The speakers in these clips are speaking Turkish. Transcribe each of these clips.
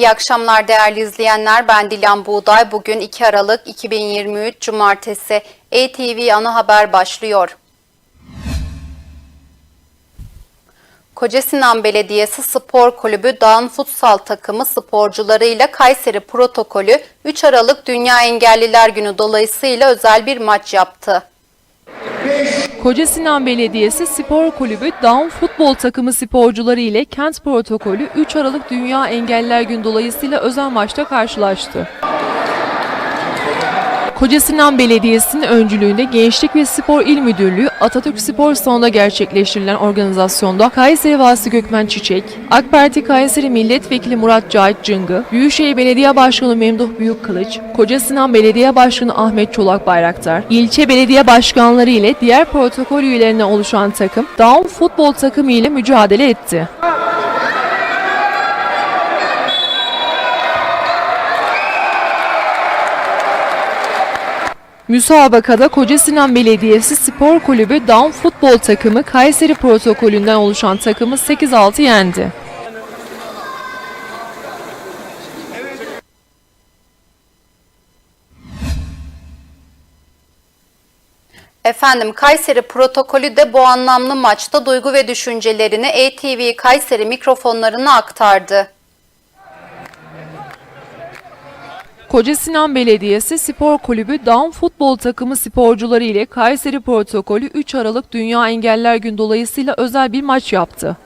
İyi akşamlar değerli izleyenler. Ben Dilan Buğday. Bugün 2 Aralık 2023 Cumartesi. ATV Ana Haber başlıyor. Kocasinan Belediyesi Spor Kulübü Dağın Futsal takımı sporcularıyla Kayseri protokolü 3 Aralık Dünya Engelliler Günü dolayısıyla özel bir maç yaptı. Koca Sinan Belediyesi Spor Kulübü Down Futbol takımı sporcuları ile Kent Protokolü 3 Aralık Dünya Engelliler Günü dolayısıyla özel maçta karşılaştı. Koca Sinan Belediyesi'nin öncülüğünde Gençlik ve Spor İl Müdürlüğü Atatürk Spor Salonu'nda gerçekleştirilen organizasyonda Kayseri Valisi Gökmen Çiçek, AK Parti Kayseri Milletvekili Murat Cahit Cıngı, Büyükşehir Belediye Başkanı Memduh Büyükkılıç, Koca Sinan Belediye Başkanı Ahmet Çolak Bayraktar, ilçe belediye başkanları ile diğer protokol üyelerine oluşan takım Down futbol takımı ile mücadele etti. Müsabakada Koca Sinan Belediyesi Spor Kulübü Down futbol takımı Kayseri protokolünden oluşan takımı 8-6 yendi. Efendim Kayseri protokolü de bu anlamlı maçta duygu ve düşüncelerini ATV Kayseri mikrofonlarına aktardı. Koca Sinan Belediyesi Spor Kulübü Down futbol takımı sporcuları ile Kayseri protokolü 3 Aralık Dünya Engeller Günü dolayısıyla özel bir maç yaptı.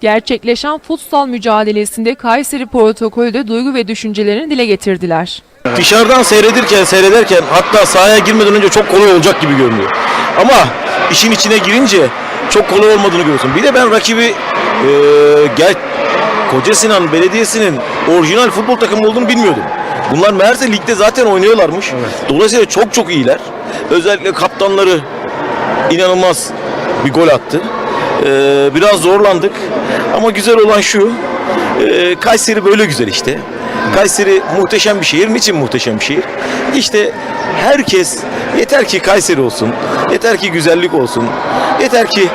Gerçekleşen futsal mücadelesinde Kayseri protokolü de duygu ve düşüncelerini dile getirdiler. Dışarıdan seyredirken, seyrederken hatta sahaya girmeden önce çok kolay olacak gibi görünüyor. Ama işin içine girince çok kolay olmadığını görüyorsun. Bir de ben rakibi eee gel Koca Sinan Belediyesi'nin orijinal futbol takımı olduğunu bilmiyordum. Bunlar meğerse ligde zaten oynuyorlarmış. Dolayısıyla çok çok iyiler. Özellikle kaptanları inanılmaz bir gol attı. Eee, biraz zorlandık ama güzel olan şu eee, Kayseri böyle güzel işte. Kayseri muhteşem bir şehir. Niçin muhteşem bir şehir? İşte herkes yeter ki Kayseri olsun, yeter ki güzellik olsun, yeter ki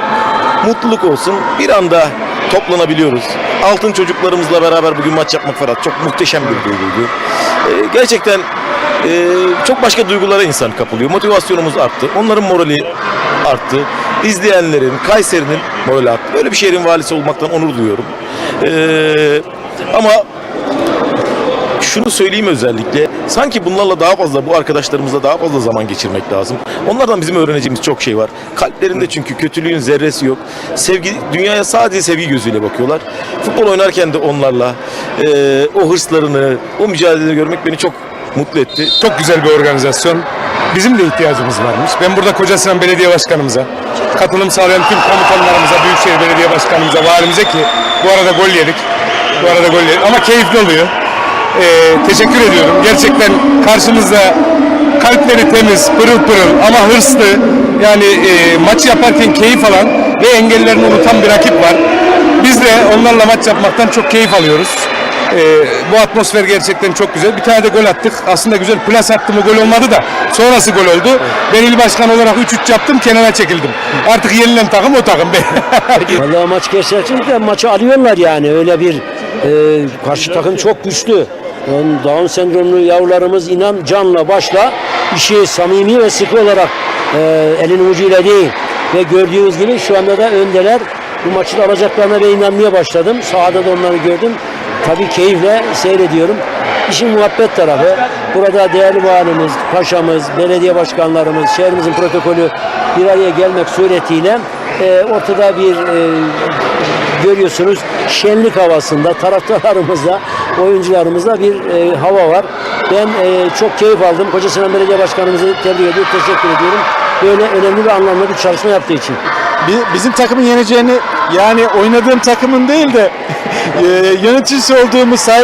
mutluluk olsun. Bir anda toplanabiliyoruz. Altın çocuklarımızla beraber bugün maç yapmak falan çok muhteşem bir duyguydu. Ee, gerçekten e, çok başka duygulara insan kapılıyor. Motivasyonumuz arttı. Onların morali arttı. İzleyenlerin, Kayseri'nin morali arttı. Böyle bir şehrin valisi olmaktan onur duyuyorum. Ee, ama şunu söyleyeyim özellikle. Sanki bunlarla daha fazla, bu arkadaşlarımızla daha fazla zaman geçirmek lazım. Onlardan bizim öğreneceğimiz çok şey var. Kalplerinde çünkü kötülüğün zerresi yok. Sevgi, dünyaya sadece sevgi gözüyle bakıyorlar. Futbol oynarken de onlarla eee, o hırslarını, o mücadeleni görmek beni çok mutlu etti. Çok güzel bir organizasyon. Bizim de ihtiyacımız varmış. Ben burada Kocasinan Belediye Başkanımıza, katılım sağlayan tüm komutanlarımıza, Büyükşehir Belediye Başkanımıza, valimize ki bu arada gol yedik. Bu arada gol yedik ama keyifli oluyor. Ee, teşekkür ediyorum. Gerçekten karşımızda kalpleri temiz, pırıl pırıl ama hırslı. Yani e, maçı yaparken keyif alan ve engellerini unutan bir rakip var. Biz de onlarla maç yapmaktan çok keyif alıyoruz. Ee, bu atmosfer gerçekten çok güzel. Bir tane de gol attık. Aslında güzel plas attım o gol olmadı da sonrası gol oldu. Ben il başkanı olarak 3-3 yaptım kenara çekildim. Artık yenilen takım o takım. Vallahi maç gerçekten maçı alıyorlar yani öyle bir e, karşı takım çok güçlü. Down sendromlu yavrularımız inan canla başla işi samimi ve sıkı olarak e, elin ucuyla değil ve gördüğünüz gibi şu anda da öndeler. Bu maçı da alacaklarına ve inanmaya başladım. Sahada da onları gördüm. Tabii keyifle seyrediyorum. İşin muhabbet tarafı. Burada değerli valimiz, paşamız, belediye başkanlarımız, şehrimizin protokolü bir araya gelmek suretiyle e, ortada bir e, görüyorsunuz şenlik havasında taraftarlarımızla, oyuncularımızla bir e, hava var. Ben e, çok keyif aldım. Koca Sinan Belediye Başkanımızı tebrik ediyorum, teşekkür ediyorum. Böyle önemli ve anlamlı bir çalışma yaptığı için. Bi- bizim takımın yeneceğini yani oynadığım takımın değil de e, yöneticisi olduğumuz say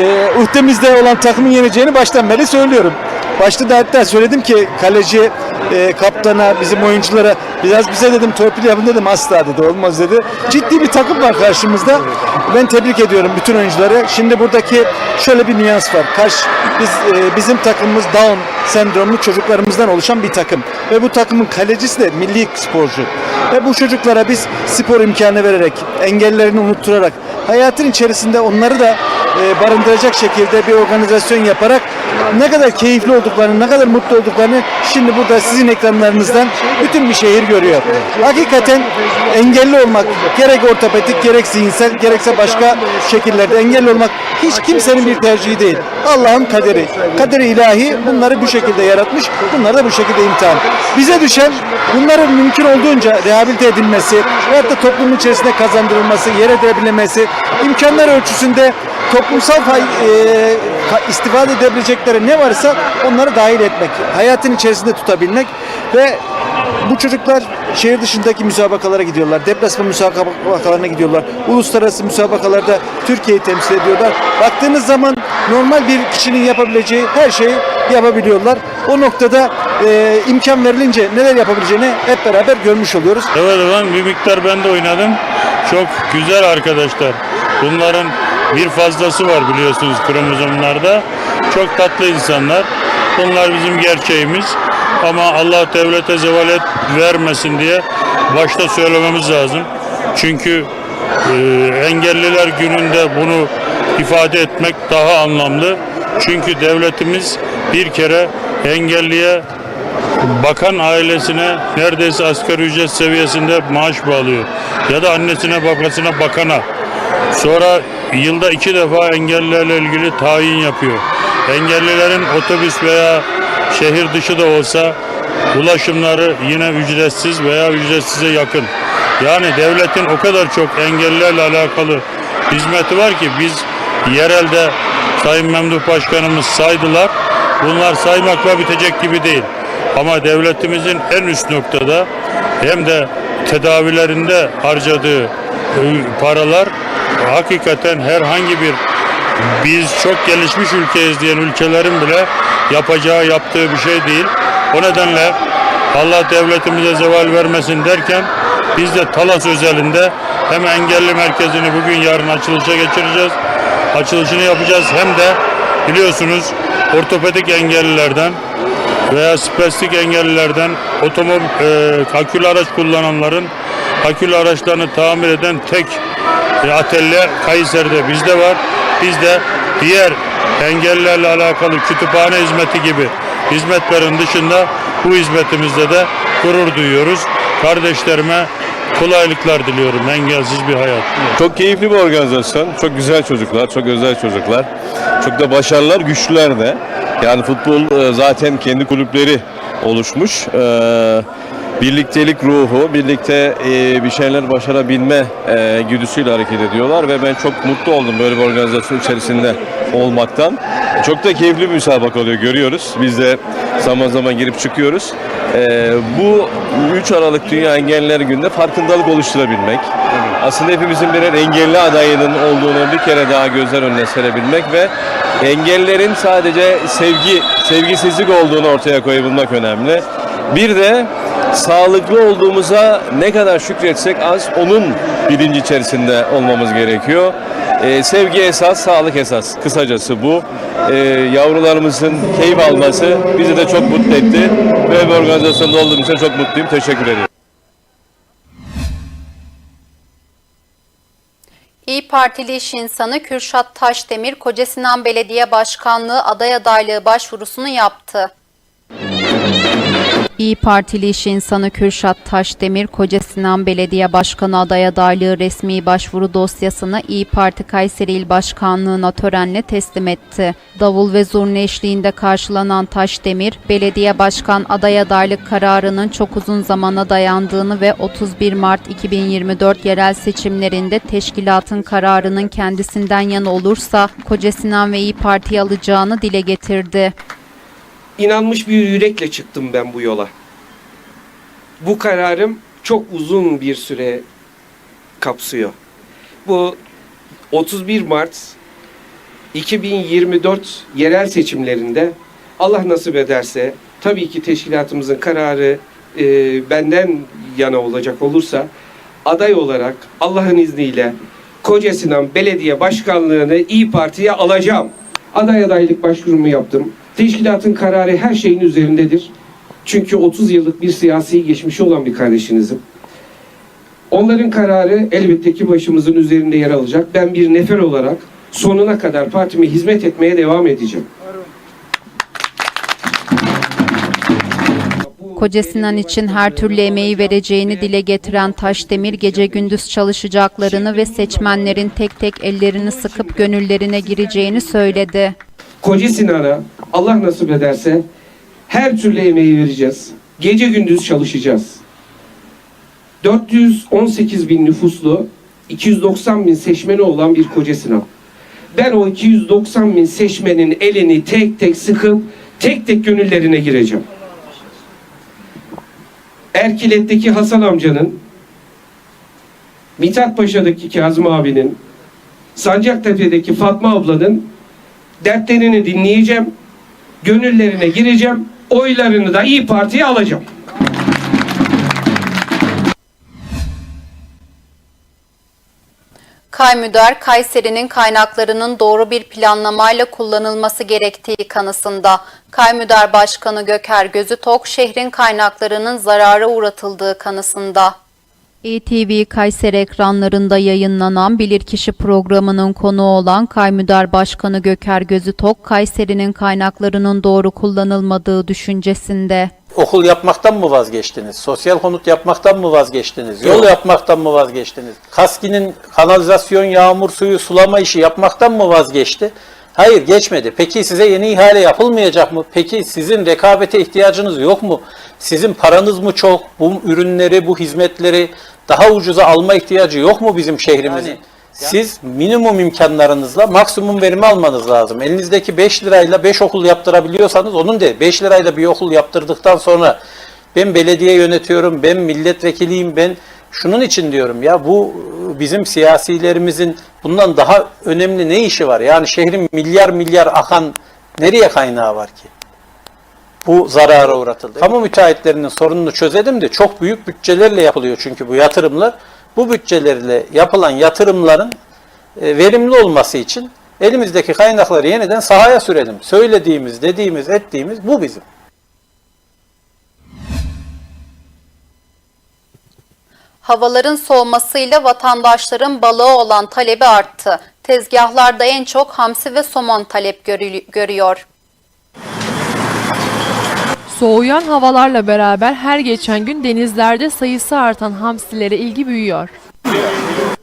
e, uhdemizde olan takımın yeneceğini baştan beri söylüyorum. Başta da hatta söyledim ki kaleci, e, kaptana, bizim oyunculara biraz bize dedim torpil yapın dedim asla dedi olmaz dedi. Ciddi bir takım var karşımızda. Ben tebrik ediyorum bütün oyuncuları. Şimdi buradaki şöyle bir nüans var. Karşı biz e, bizim takımımız Down sendromlu çocuklarımızdan oluşan bir takım ve bu takımın kalecisi de milli sporcu. Ve bu çocuklara biz spor imkanı vererek, engellerini unutturarak, hayatın içerisinde onları da e, barındıracak şekilde bir organizasyon yaparak ne kadar keyifli olduklarını, ne kadar mutlu olduklarını şimdi burada sizin ekranlarınızdan bütün bir şehir görüyor. Hakikaten engelli olmak gerek ortopedik gerek zihinsel gerekse başka şekillerde engelli olmak hiç kimsenin bir tercihi değil. Allah'ın kaderi. Kaderi ilahi bunları bu şekilde yaratmış. Bunları da bu şekilde imtihan. Bize düşen bunların mümkün olduğunca rehabilite edilmesi veyahut da toplumun içerisinde kazandırılması, yer edilebilmesi, imkanlar ölçüsünde toplumsal e, istifade edebilecekleri ne varsa onları dahil etmek, hayatın içerisinde tutabilmek ve bu çocuklar şehir dışındaki müsabakalara gidiyorlar. Deplasman müsabakalarına gidiyorlar. Uluslararası müsabakalarda Türkiye'yi temsil ediyorlar. Baktığınız zaman normal bir kişinin yapabileceği her şeyi yapabiliyorlar. O noktada e, imkan verilince neler yapabileceğini hep beraber görmüş oluyoruz. Evet efendim bir miktar ben de oynadım. Çok güzel arkadaşlar. Bunların bir fazlası var biliyorsunuz kromozomlarda. Çok tatlı insanlar. Bunlar bizim gerçeğimiz. Ama Allah devlete zeval et vermesin diye başta söylememiz lazım. Çünkü e, engelliler gününde bunu ifade etmek daha anlamlı. Çünkü devletimiz bir kere engelliye bakan ailesine neredeyse asgari ücret seviyesinde maaş bağlıyor. Ya da annesine babasına bakana. Sonra yılda iki defa engellilerle ilgili tayin yapıyor. Engellilerin otobüs veya şehir dışı da olsa ulaşımları yine ücretsiz veya ücretsize yakın. Yani devletin o kadar çok engellilerle alakalı hizmeti var ki biz yerelde Sayın Memduh Başkanımız saydılar. Bunlar saymakla bitecek gibi değil. Ama devletimizin en üst noktada hem de tedavilerinde harcadığı e, paralar hakikaten herhangi bir biz çok gelişmiş ülkeyiz diyen ülkelerin bile yapacağı yaptığı bir şey değil. O nedenle Allah devletimize zeval vermesin derken biz de Talas özelinde hem engelli merkezini bugün yarın açılışa geçireceğiz. Açılışını yapacağız hem de biliyorsunuz ortopedik engellilerden veya spastik engellilerden otomobil e, akülü araç kullananların akülü araçlarını tamir eden tek e, atölye Kayseri'de bizde var. Biz de diğer engellilerle alakalı kütüphane hizmeti gibi hizmetlerin dışında bu hizmetimizde de gurur duyuyoruz. Kardeşlerime kolaylıklar diliyorum. Engelsiz bir hayat. Çok keyifli bir organizasyon. Çok güzel çocuklar, çok özel çocuklar. Çok da başarılılar, güçlüler de. Yani futbol e, zaten kendi kulüpleri oluşmuş. E, Birliktelik ruhu, birlikte e, bir şeyler başarabilme e, güdüsüyle hareket ediyorlar ve ben çok mutlu oldum böyle bir organizasyon içerisinde olmaktan. Çok da keyifli bir müsabaka oluyor görüyoruz. Biz de zaman zaman girip çıkıyoruz. E, bu 3 Aralık Dünya Engelliler Günü'nde farkındalık oluşturabilmek, aslında hepimizin birer engelli adayının olduğunu bir kere daha gözler önüne serebilmek ve engellerin sadece sevgi, sevgisizlik olduğunu ortaya koyabilmek önemli. Bir de sağlıklı olduğumuza ne kadar şükretsek az onun bilinci içerisinde olmamız gerekiyor. Ee, sevgi esas, sağlık esas. Kısacası bu. Ee, yavrularımızın keyif alması bizi de çok mutlu etti. Böyle bir organizasyonda olduğum için çok mutluyum. Teşekkür ederim. İyi Partili iş insanı Kürşat Taşdemir, Kocasinan Belediye Başkanlığı aday adaylığı başvurusunu yaptı. İyi Partili iş insanı Kürşat Taşdemir, Kocasinan Belediye Başkanı aday adaylığı resmi başvuru dosyasını İyi Parti Kayseri İl Başkanlığı'na törenle teslim etti. Davul ve zurna eşliğinde karşılanan Taşdemir, belediye başkan aday adaylık kararının çok uzun zamana dayandığını ve 31 Mart 2024 yerel seçimlerinde teşkilatın kararının kendisinden yana olursa Kocasinan ve İyi Parti'yi alacağını dile getirdi. İnanmış bir yürekle çıktım ben bu yola. Bu kararım çok uzun bir süre kapsıyor. Bu 31 Mart 2024 yerel seçimlerinde Allah nasip ederse tabii ki teşkilatımızın kararı e, benden yana olacak olursa aday olarak Allah'ın izniyle Kocasinan Belediye Başkanlığı'nı İyi Parti'ye alacağım. Aday adaylık başvurumu yaptım. Teşkilatın kararı her şeyin üzerindedir. Çünkü 30 yıllık bir siyasi geçmişi olan bir kardeşinizim. Onların kararı elbette ki başımızın üzerinde yer alacak. Ben bir nefer olarak sonuna kadar partime hizmet etmeye devam edeceğim. Kocasinan için her türlü emeği vereceğini dile getiren Taşdemir gece gündüz çalışacaklarını ve seçmenlerin tek tek ellerini sıkıp gönüllerine gireceğini söyledi. Koca Sinan'a Allah nasip ederse her türlü emeği vereceğiz. Gece gündüz çalışacağız. 418 bin nüfuslu, 290 bin seçmeni olan bir Koca Sinan. Ben o 290 bin seçmenin elini tek tek sıkıp tek tek gönüllerine gireceğim. Erkilet'teki Hasan amcanın, Mithat Paşa'daki Kazım abinin, Sancaktepe'deki Fatma ablanın dertlerini dinleyeceğim, gönüllerine gireceğim, oylarını da İyi Parti'ye alacağım. Kaymüder, Kayseri'nin kaynaklarının doğru bir planlamayla kullanılması gerektiği kanısında. Kaymüder Başkanı Göker Gözütok, şehrin kaynaklarının zarara uğratıldığı kanısında. ETV Kayseri ekranlarında yayınlanan Bilirkişi programının konuğu olan Kaymüder Başkanı Göker Gözütok, Kayseri'nin kaynaklarının doğru kullanılmadığı düşüncesinde. Okul yapmaktan mı vazgeçtiniz? Sosyal konut yapmaktan mı vazgeçtiniz? Yol yapmaktan mı vazgeçtiniz? Kaski'nin kanalizasyon, yağmur suyu sulama işi yapmaktan mı vazgeçti? Hayır geçmedi. Peki size yeni ihale yapılmayacak mı? Peki sizin rekabete ihtiyacınız yok mu? Sizin paranız mı çok? Bu ürünleri, bu hizmetleri daha ucuza alma ihtiyacı yok mu bizim şehrimizin? Siz minimum imkanlarınızla maksimum verimi almanız lazım. Elinizdeki 5 lirayla 5 okul yaptırabiliyorsanız onun de 5 lirayla bir okul yaptırdıktan sonra ben belediye yönetiyorum, ben milletvekiliyim, ben şunun için diyorum ya bu bizim siyasilerimizin bundan daha önemli ne işi var? Yani şehrin milyar milyar akan nereye kaynağı var ki? Bu zarara uğratıldı. Kamu müteahhitlerinin sorununu çözelim de çok büyük bütçelerle yapılıyor çünkü bu yatırımlar. Bu bütçelerle yapılan yatırımların e, verimli olması için elimizdeki kaynakları yeniden sahaya sürelim. Söylediğimiz, dediğimiz, ettiğimiz bu bizim. Havaların soğumasıyla vatandaşların balığa olan talebi arttı. Tezgahlarda en çok hamsi ve somon talep görü- görüyor. Soğuyan havalarla beraber her geçen gün denizlerde sayısı artan hamsilere ilgi büyüyor.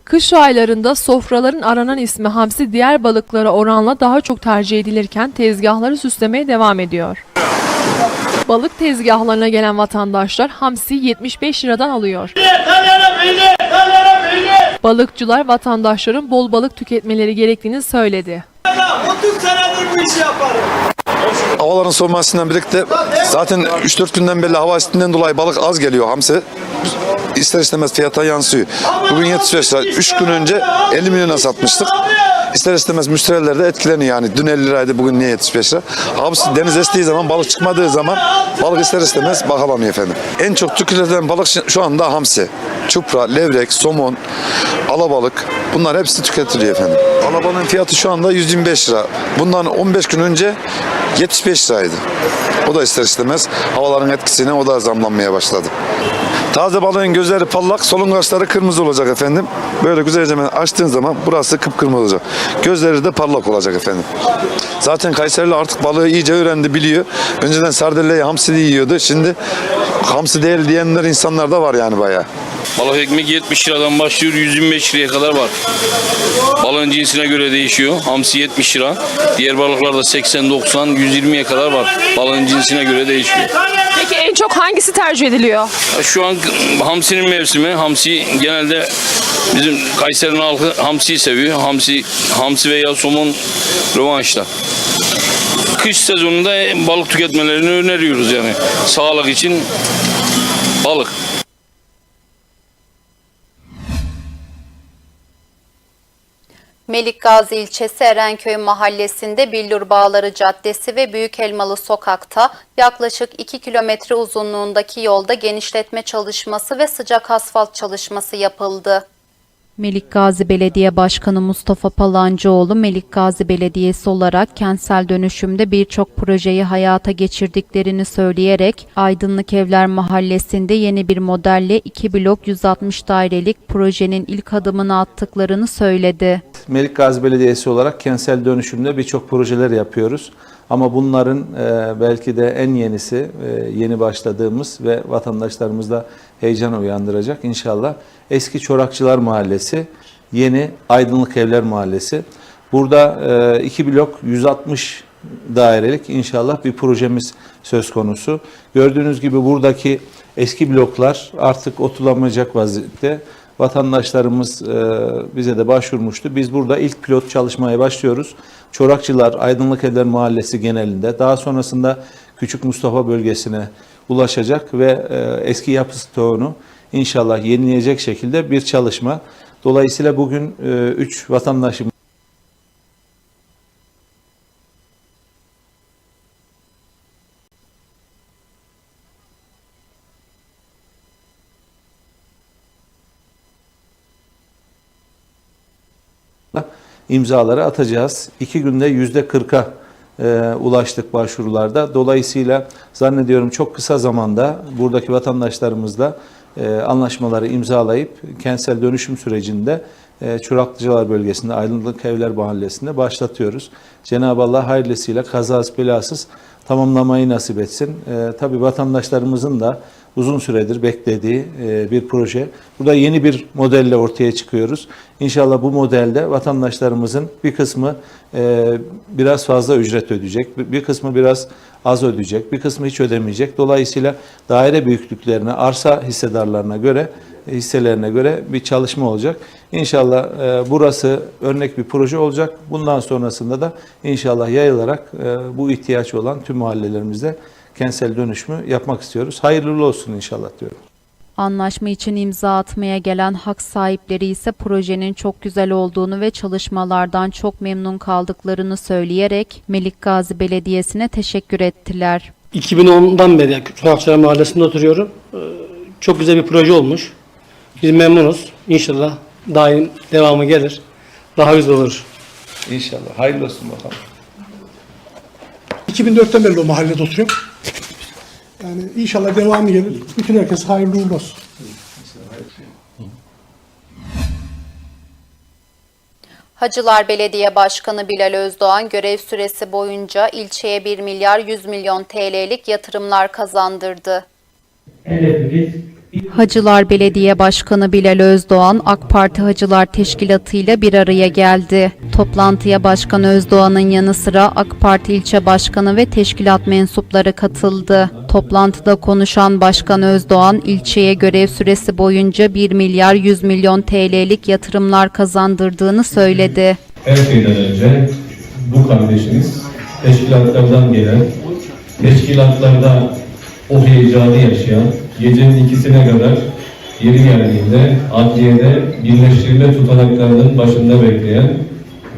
Kış aylarında sofraların aranan ismi hamsi diğer balıklara oranla daha çok tercih edilirken tezgahları süslemeye devam ediyor. Balık tezgahlarına gelen vatandaşlar hamsi 75 liradan alıyor. Balıkçılar vatandaşların bol balık tüketmeleri gerektiğini söyledi. Havaların soğumasından birlikte zaten 3-4 günden beri hava üstünden dolayı balık az geliyor hamsi. İster istemez fiyata yansıyor. Bugün 75 lira. 3 gün önce 50 milyona satmıştık. İster istemez müşteriler de etkileniyor yani. Dün 50 liraydı bugün niye 75 lira? Hamsi deniz estiği zaman balık çıkmadığı zaman balık ister istemez bakalamıyor efendim. En çok tüketilen balık şu anda hamsi. Çupra, levrek, somon, alabalık bunlar hepsi tüketiliyor efendim. Alabalığın fiyatı şu anda 125 lira. Bundan 15 gün önce 75 liraydı. O da ister istemez havaların etkisine o da zamlanmaya başladı. Taze balığın gözleri parlak, solungaçları kırmızı olacak efendim. Böyle güzelce açtığın zaman burası kıpkırmızı olacak. Gözleri de parlak olacak efendim. Zaten Kayserili artık balığı iyice öğrendi, biliyor. Önceden sardelleyi, hamsili yiyordu. Şimdi hamsi değil diyenler insanlar da var yani bayağı. Balık ekmek 70 liradan başlıyor 125 liraya kadar var. Balığın cinsine göre değişiyor. Hamsi 70 lira. Diğer balıklar da 80, 90, 120'ye kadar var. Balığın cinsine göre değişiyor. Peki en çok hangisi tercih ediliyor? Ya Şu an hamsinin mevsimi. Hamsi genelde bizim Kayseri'nin halkı hamsiyi seviyor. Hamsi, hamsi veya somon rövanşta. Kış sezonunda balık tüketmelerini öneriyoruz yani. Sağlık için balık. Melikgazi ilçesi Erenköy mahallesinde Billur Bağları Caddesi ve Büyük Elmalı Sokak'ta yaklaşık 2 kilometre uzunluğundaki yolda genişletme çalışması ve sıcak asfalt çalışması yapıldı. Melik Gazi Belediye Başkanı Mustafa Palancıoğlu, Melik Gazi Belediyesi olarak kentsel dönüşümde birçok projeyi hayata geçirdiklerini söyleyerek Aydınlık Evler Mahallesi'nde yeni bir modelle 2 blok 160 dairelik projenin ilk adımını attıklarını söyledi. Melik Gazi Belediyesi olarak kentsel dönüşümde birçok projeler yapıyoruz. Ama bunların e, belki de en yenisi, e, yeni başladığımız ve vatandaşlarımızda heyecan uyandıracak inşallah. Eski Çorakçılar Mahallesi, yeni Aydınlık Evler Mahallesi. Burada e, iki blok 160 dairelik inşallah bir projemiz söz konusu. Gördüğünüz gibi buradaki eski bloklar artık otulamayacak vaziyette. Vatandaşlarımız e, bize de başvurmuştu. Biz burada ilk pilot çalışmaya başlıyoruz. Çorakçılar, Aydınlık Evler Mahallesi genelinde, daha sonrasında Küçük Mustafa bölgesine ulaşacak ve e, eski yapı stoğunu inşallah yenileyecek şekilde bir çalışma. Dolayısıyla bugün 3 vatandaşımız imzaları atacağız. İki günde yüzde kırka e, ulaştık başvurularda. Dolayısıyla zannediyorum çok kısa zamanda buradaki vatandaşlarımızla e, anlaşmaları imzalayıp kentsel dönüşüm sürecinde e, Çoraklıcılar bölgesinde Aydınlık Evler Mahallesi'nde başlatıyoruz. Cenab-ı Allah hayırlısıyla kazasız belasız tamamlamayı nasip etsin. E, tabii vatandaşlarımızın da uzun süredir beklediği e, bir proje. Burada yeni bir modelle ortaya çıkıyoruz. İnşallah bu modelde vatandaşlarımızın bir kısmı e, biraz fazla ücret ödeyecek, bir- kısmı biraz az ödeyecek, bir kısmı hiç ödemeyecek. Dolayısıyla daire büyüklüklerine, arsa hissedarlarına göre, hisselerine göre bir çalışma olacak. İnşallah e, burası örnek bir proje olacak. Bundan sonrasında da inşallah yayılarak e, bu ihtiyaç olan tüm mahallelerimizde kentsel dönüşümü yapmak istiyoruz. Hayırlı olsun inşallah diyorum. Anlaşma için imza atmaya gelen hak sahipleri ise projenin çok güzel olduğunu ve çalışmalardan çok memnun kaldıklarını söyleyerek Melik Gazi Belediyesi'ne teşekkür ettiler. 2010'dan beri Çolakçılar Mahallesi'nde oturuyorum. Ee, Çok güzel bir proje olmuş. Biz memnunuz. İnşallah daim devamı gelir. Daha güzel olur. İnşallah. Hayırlı olsun bakalım. 2004'ten beri o mahallede oturuyorum. Yani inşallah devamı gelir. Bütün herkes hayırlı uğurlu olsun. Hacılar Belediye Başkanı Bilal Özdoğan görev süresi boyunca ilçeye 1 milyar 100 milyon TL'lik yatırımlar kazandırdı. Hacılar Belediye Başkanı Bilal Özdoğan, AK Parti Hacılar Teşkilatı ile bir araya geldi. Toplantıya Başkan Özdoğan'ın yanı sıra AK Parti ilçe başkanı ve teşkilat mensupları katıldı. Toplantıda konuşan Başkan Özdoğan, ilçeye görev süresi boyunca 1 milyar 100 milyon TL'lik yatırımlar kazandırdığını söyledi. Her şeyden önce bu kardeşimiz teşkilatlardan gelen, teşkilatlarda o heyecanı yaşayan, gecenin ikisine kadar yeri geldiğinde adliyede birleştirme tutanaklarının başında bekleyen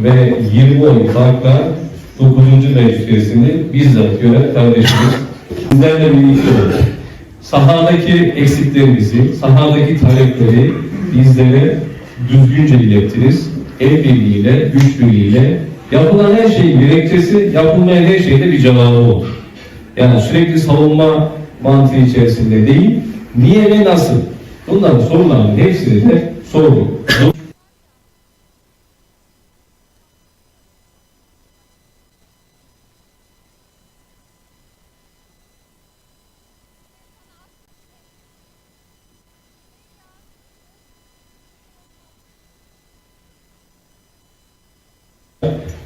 ve 20 oy farkla 9. meclis üyesini bizzat gören kardeşimiz bizlerle birlikte oldu. Sahadaki eksiklerimizi, sahadaki talepleri bizlere düzgünce ilettiniz. El birliğiyle, güç birliğiyle yapılan her şeyin gerekçesi, yapılmayan her şeyde bir cevabı olur. Yani sürekli savunma mantığı içerisinde değil, niye ve nasıl? Bunların soruların hepsini de sorduk.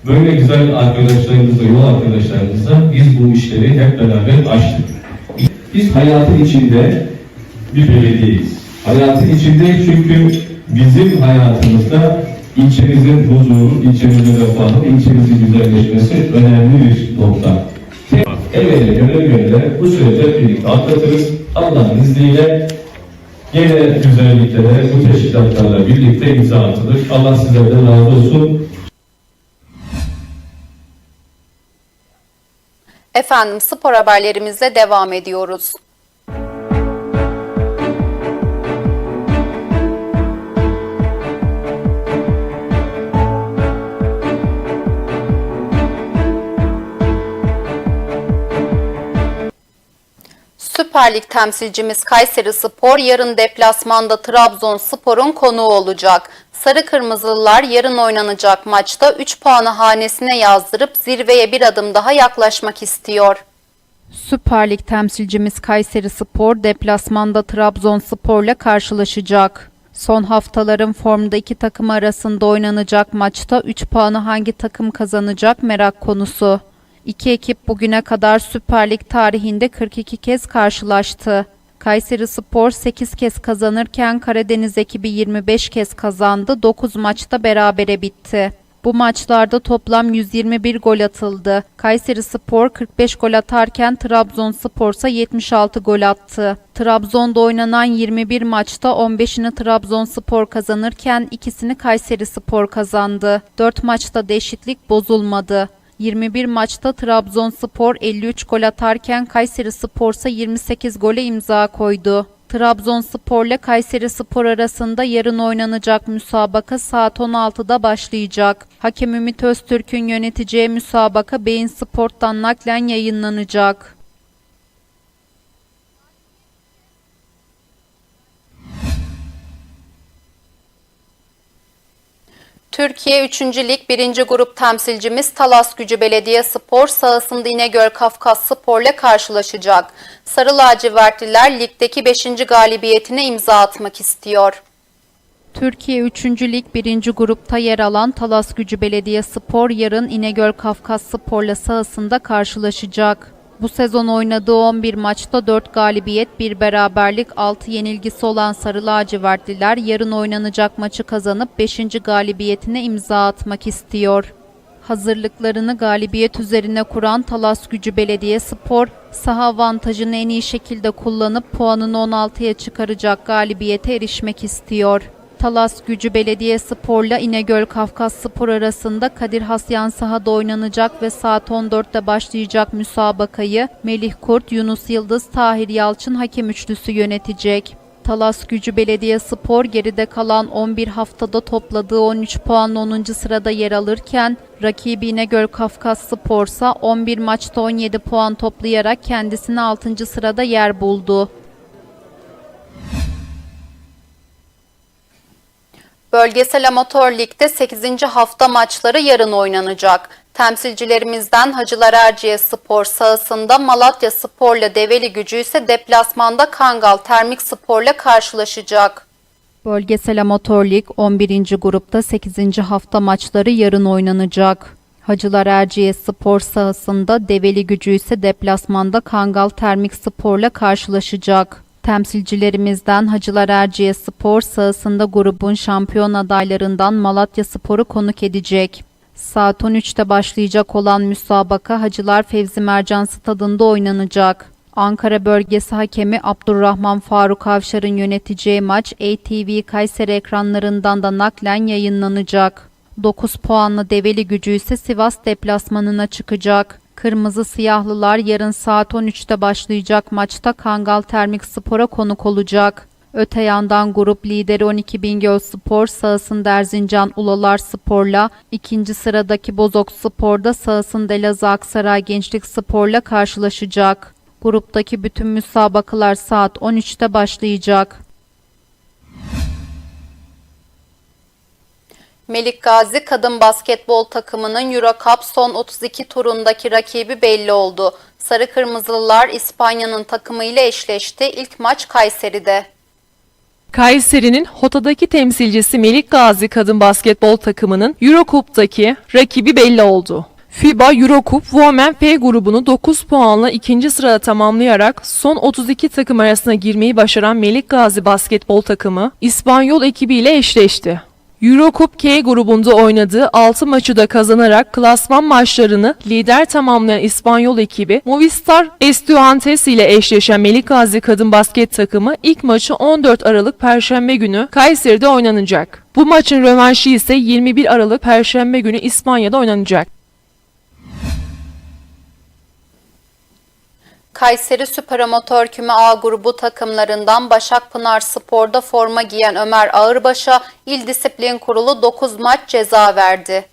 Böyle güzel arkadaşlarımızla, yol arkadaşlarımızla biz bu işleri hep beraber açtık. Biz hayatın içinde bir belediyeyiz. Hayatın içinde çünkü bizim hayatımızda ilçemizin huzuru, ilçemizin refahı, ilçemizin güzelleşmesi önemli bir nokta. El ele, göre bu süreci birlikte atlatırız. Allah'ın izniyle yine güzelliklere bu teşkilatlarla birlikte imza atılır. Allah sizlerden razı olsun. Efendim spor haberlerimizle devam ediyoruz. Süper Lig temsilcimiz Kayseri Spor yarın deplasmanda Trabzonspor'un konuğu olacak. Sarı Kırmızılılar yarın oynanacak maçta 3 puanı hanesine yazdırıp zirveye bir adım daha yaklaşmak istiyor. Süper Lig temsilcimiz Kayseri Spor deplasmanda Trabzonspor'la karşılaşacak. Son haftaların formda iki takım arasında oynanacak maçta 3 puanı hangi takım kazanacak merak konusu. İki ekip bugüne kadar Süper Lig tarihinde 42 kez karşılaştı. Kayseri Spor 8 kez kazanırken Karadeniz ekibi 25 kez kazandı, 9 maçta berabere bitti. Bu maçlarda toplam 121 gol atıldı. Kayseri Spor 45 gol atarken Trabzonspor ise 76 gol attı. Trabzon'da oynanan 21 maçta 15'ini Trabzonspor kazanırken ikisini Kayseri Spor kazandı. 4 maçta da eşitlik bozulmadı. 21 maçta Trabzonspor 53 gol atarken Kayseri Spor ise 28 gole imza koydu. Trabzonspor ile Kayseri Spor arasında yarın oynanacak müsabaka saat 16'da başlayacak. Hakem Ümit Öztürk'ün yöneteceği müsabaka Beyin Sport'tan naklen yayınlanacak. Türkiye 3. Lig 1. Grup temsilcimiz Talas Gücü Belediye Spor sahasında İnegöl Kafkas Spor ile karşılaşacak. Sarı lacivertliler ligdeki 5. galibiyetine imza atmak istiyor. Türkiye 3. Lig 1. grupta yer alan Talas Gücü Belediye Spor yarın İnegöl Kafkas Spor'la sahasında karşılaşacak. Bu sezon oynadığı 11 maçta 4 galibiyet, 1 beraberlik, 6 yenilgisi olan Sarı Lacivertliler yarın oynanacak maçı kazanıp 5. galibiyetine imza atmak istiyor. Hazırlıklarını galibiyet üzerine kuran Talas Gücü Belediye Spor, saha avantajını en iyi şekilde kullanıp puanını 16'ya çıkaracak galibiyete erişmek istiyor. Talas Gücü Belediye Spor'la İnegöl Kafkas Spor arasında Kadir Hasyan sahada oynanacak ve saat 14'te başlayacak müsabakayı Melih Kurt, Yunus Yıldız, Tahir Yalçın hakem üçlüsü yönetecek. Talas Gücü Belediye Spor geride kalan 11 haftada topladığı 13 puanla 10. sırada yer alırken rakibi İnegöl Kafkas Spor ise 11 maçta 17 puan toplayarak kendisini 6. sırada yer buldu. Bölgesel Amatör Lig'de 8. hafta maçları yarın oynanacak. Temsilcilerimizden Hacılar Erciye Spor sahasında Malatya Spor'la Develi Gücü ise deplasmanda Kangal Termik Spor'la karşılaşacak. Bölgesel Amatör Lig 11. grupta 8. hafta maçları yarın oynanacak. Hacılar Erciye Spor sahasında Develi Gücü ise deplasmanda Kangal Termik Spor'la karşılaşacak. Temsilcilerimizden Hacılar Erciye Spor sahasında grubun şampiyon adaylarından Malatya Spor'u konuk edecek. Saat 13'te başlayacak olan müsabaka Hacılar Fevzi Mercan Stadında oynanacak. Ankara bölgesi hakemi Abdurrahman Faruk Avşar'ın yöneteceği maç ATV Kayseri ekranlarından da naklen yayınlanacak. 9 puanlı Develi gücü ise Sivas deplasmanına çıkacak. Kırmızı Siyahlılar yarın saat 13'te başlayacak maçta Kangal Termik Spor'a konuk olacak. Öte yandan grup lideri 12 Bingöl Spor sahasında Erzincan Ulalar Spor'la, ikinci sıradaki Bozok Spor'da sahasında Elazığ Aksaray Gençlik Spor'la karşılaşacak. Gruptaki bütün müsabakalar saat 13'te başlayacak. Melik Gazi kadın basketbol takımının Euro Cup son 32 turundaki rakibi belli oldu. Sarı Kırmızılılar İspanya'nın takımıyla eşleşti. İlk maç Kayseri'de. Kayseri'nin Hota'daki temsilcisi Melik Gazi kadın basketbol takımının Eurocup'taki rakibi belli oldu. FIBA Eurocup Women F grubunu 9 puanla ikinci sırada tamamlayarak son 32 takım arasına girmeyi başaran Melik Gazi basketbol takımı İspanyol ekibiyle eşleşti. Eurocup K grubunda oynadığı 6 maçı da kazanarak klasman maçlarını lider tamamlayan İspanyol ekibi Movistar Estudiantes ile eşleşen Melik Gazi kadın basket takımı ilk maçı 14 Aralık Perşembe günü Kayseri'de oynanacak. Bu maçın rövanşı ise 21 Aralık Perşembe günü İspanya'da oynanacak. Kayseri Süper Amatör Küme A grubu takımlarından Başakpınar Spor'da forma giyen Ömer Ağırbaş'a İl Disiplin Kurulu 9 maç ceza verdi.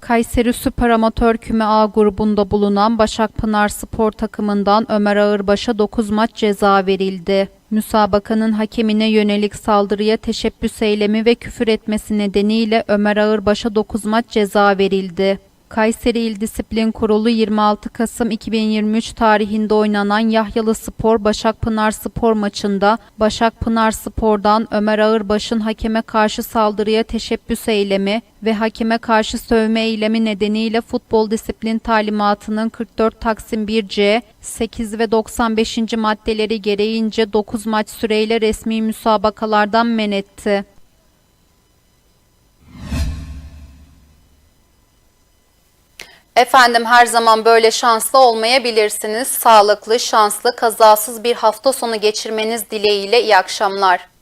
Kayseri Süper Amatör Küme A grubunda bulunan Başakpınar Spor takımından Ömer Ağırbaş'a 9 maç ceza verildi. Müsabakanın hakemine yönelik saldırıya teşebbüs eylemi ve küfür etmesi nedeniyle Ömer Ağırbaş'a 9 maç ceza verildi. Kayseri İl Disiplin Kurulu 26 Kasım 2023 tarihinde oynanan Yahyalı Spor Başakpınar Spor maçında Başakpınar Spor'dan Ömer Ağırbaş'ın hakeme karşı saldırıya teşebbüs eylemi ve hakeme karşı sövme eylemi nedeniyle futbol disiplin talimatının 44 Taksim 1C 8 ve 95. maddeleri gereğince 9 maç süreyle resmi müsabakalardan men etti. Efendim her zaman böyle şanslı olmayabilirsiniz. Sağlıklı, şanslı, kazasız bir hafta sonu geçirmeniz dileğiyle iyi akşamlar.